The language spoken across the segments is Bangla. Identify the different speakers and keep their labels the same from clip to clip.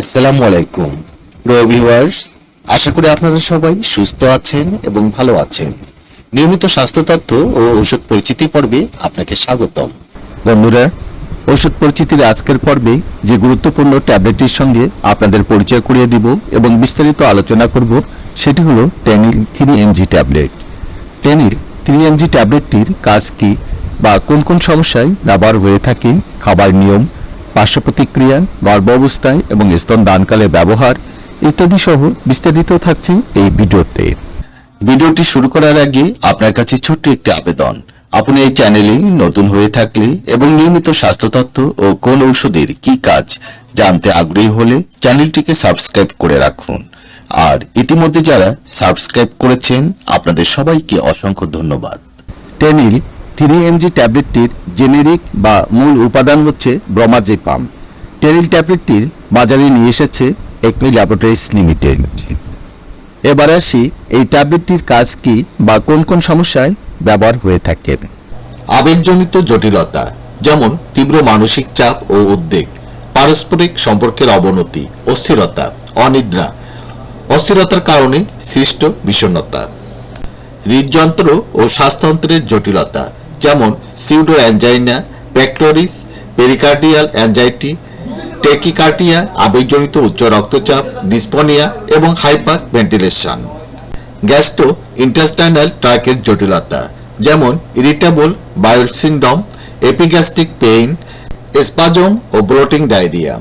Speaker 1: আসসালামু আলাইকুম। প্রিয় ভিউয়ার্স আশা করি আপনারা সবাই সুস্থ আছেন এবং ভালো আছেন। নিয়মিত স্বাস্থ্য তথ্য ও ওষুধ পরিচিতি পর্বে আপনাকে স্বাগতম। বন্ধুরা ওষুধ পরিচিতির আজকের পর্বে যে গুরুত্বপূর্ণ ট্যাবলেটটির সঙ্গে আপনাদের পরিচয় করিয়ে দিব এবং বিস্তারিত আলোচনা করব, সেটি হলো Tenil three mg tablet. Tenil three mg ট্যাবলেটটির কাজ কি বা কোন কোন সমস্যায় ব্যবহার হয়ে থাকে, খাবার নিয়ম পার্শ্ব প্রতিক্রিয়া গর্ভ অবস্থায় এবং স্তন দানকালে ব্যবহার ইত্যাদি সহ বিস্তারিত থাকছে এই ভিডিওতে। ভিডিওটি শুরু করার আগে আপনার কাছে ছোট্ট একটি আবেদন। আপনি এই চ্যানেলে নতুন হয়ে থাকলে এবং নিয়মিত স্বাস্থ্য তথ্য ও কোন ঔষধের কি কাজ জানতে আগ্রহী হলে চ্যানেলটিকে সাবস্ক্রাইব করে রাখুন। আর ইতিমধ্যে যারা সাবস্ক্রাইব করেছেন, আপনাদের সবাইকে অসংখ্য ধন্যবাদ। টেনিল থ্রি এমজি ট্যাবলেটটির জেনেরিক বা মূল উপাদান হচ্ছে ব্রমাজেপাম টেরিল ট্যাবলেটটির বাজারে নিয়ে এসেছে একমি ল্যাবরেটরিজ লিমিটেড। এবার আসি এই ট্যাবলেটটির কাজ কি বা কোন কোন সমস্যায় ব্যবহার হয়ে থাকে।
Speaker 2: আবেগজনিত জটিলতা, যেমন তীব্র মানসিক চাপ ও উদ্বেগ, পারস্পরিক সম্পর্কের অবনতি, অস্থিরতা, অনিদ্রা, অস্থিরতার কারণে সৃষ্ট বিষণ্ণতা। হৃদযন্ত্র ও শ্বাসতন্ত্রের জটিলতা যেমন pseudo angina pectoris pericardial anxiety tachycardia আবেগজনিত উচ্চ রক্তচাপ ডিসপনিয়া এবং হাইপার ভেন্টিলেশন গ্যাস্ট্রো ইন্টেস্টাইনাল ট্র্যাকের জটিলতা, যেমন irritable bowel syndrome epigastric pain spasm ও ব্লোটিং ডায়রিয়া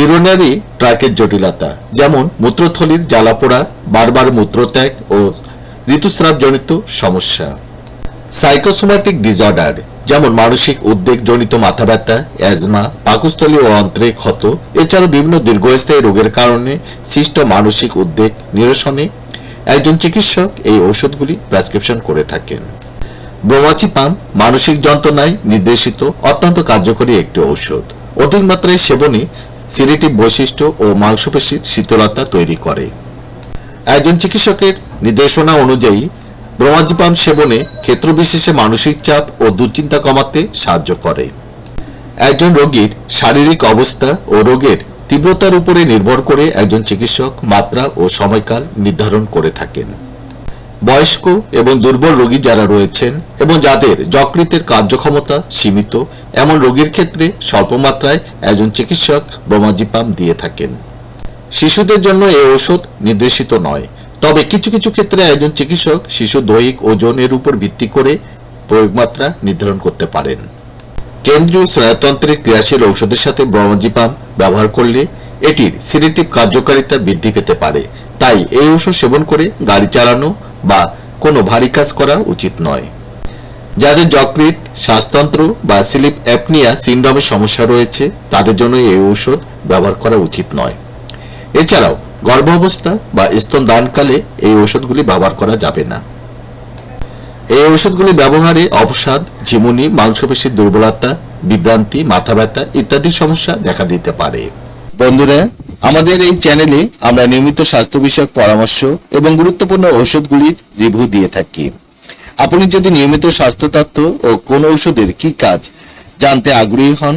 Speaker 2: ইউরিনারি ট্র্যাকের জটিলতা, যেমন মূত্রথলির জ্বালাপোড়া, বারবার মূত্রত্যাগ ও ঋতুস্রাবজনিত সমস্যা। সাইকোসোম্যাটিক ডিসঅর্ডার যেমন মানসিক উদ্বেগজনিত মাথা ব্যথা অ্যাজমা পাকস্থলী ও অন্ত্রে ক্ষত এছাড়াও বিভিন্ন দীর্ঘস্থায়ী রোগের কারণে সৃষ্ট মানসিক উদ্বেগ নিরসনে একজন চিকিৎসক এই ঔষধগুলি প্রেসক্রিপশন করে থাকেন। ব্রোমাচি ব্রোমাচিপাম মানসিক যন্ত্রণায় নির্দেশিত অত্যন্ত কার্যকরী একটি ঔষধ। অধিক মাত্রায় সেবনে সিরেটিভ বৈশিষ্ট্য ও মাংসপেশির শীতলতা তৈরি করে। একজন চিকিৎসকের নির্দেশনা অনুযায়ী ব্রোমাজিপাম সেবনে ক্ষেত্রবিশেষে মানসিক চাপ ও দুশ্চিন্তা কমাতে সাহায্য করে। একজন রোগীর শারীরিক অবস্থা ও রোগের তীব্রতার উপরে নির্ভর করে একজন চিকিৎসক মাত্রা ও সময়কাল নির্ধারণ করে থাকেন। বয়স্ক এবং দুর্বল রোগী যারা রয়েছেন এবং যাদের যকৃতের কার্যক্ষমতা সীমিত, এমন রোগীর ক্ষেত্রে স্বল্প মাত্রায় একজন চিকিৎসক ব্রোমাজিপাম দিয়ে থাকেন। শিশুদের জন্য এই ওষুধ নির্দেশিত নয়। তবে কিছু কিছু ক্ষেত্রে একজন চিকিৎসক শিশু দৈহিক ওজনের উপর ভিত্তি করে প্রয়োগ মাত্রা নির্ধারণ করতে পারেন। কেন্দ্রীয় স্নায়ুতন্ত্রের ক্রিয়াশীল ঔষধের সাথে ব্রমাজিপাম ব্যবহার করলে এটির সিরেটিভ কার্যকারিতা বৃদ্ধি পেতে পারে। তাই এই ওষুধ সেবন করে গাড়ি চালানো বা কোনো ভারী কাজ করা উচিত নয়। যাদের যকৃত শ্বাসতন্ত্র বা স্লিপ অ্যাপনিয়া সিন্ড্রোমের সমস্যা রয়েছে, তাদের জন্য এই ঔষধ ব্যবহার করা উচিত নয়। এছাড়াও গর্ভাবস্থা বা স্তন দানকালে এই ঔষধগুলি ব্যবহার করা যাবে না। এই ঔষধগুলি ব্যবহারে অবসাদ, ঝিমুনি মাংসপেশির দুর্বলতা, বিভ্রান্তি, মাথা ব্যথা ইত্যাদি সমস্যা দেখা দিতে পারে।
Speaker 1: বন্ধুরা, আমাদের এই চ্যানেলে আমরা নিয়মিত স্বাস্থ্য বিষয়ক পরামর্শ এবং গুরুত্বপূর্ণ ঔষধগুলির রিভিউ দিয়ে থাকি। আপনি যদি নিয়মিত স্বাস্থ্য তথ্য ও কোন ঔষধের কি কাজ জানতে আগ্রহী হন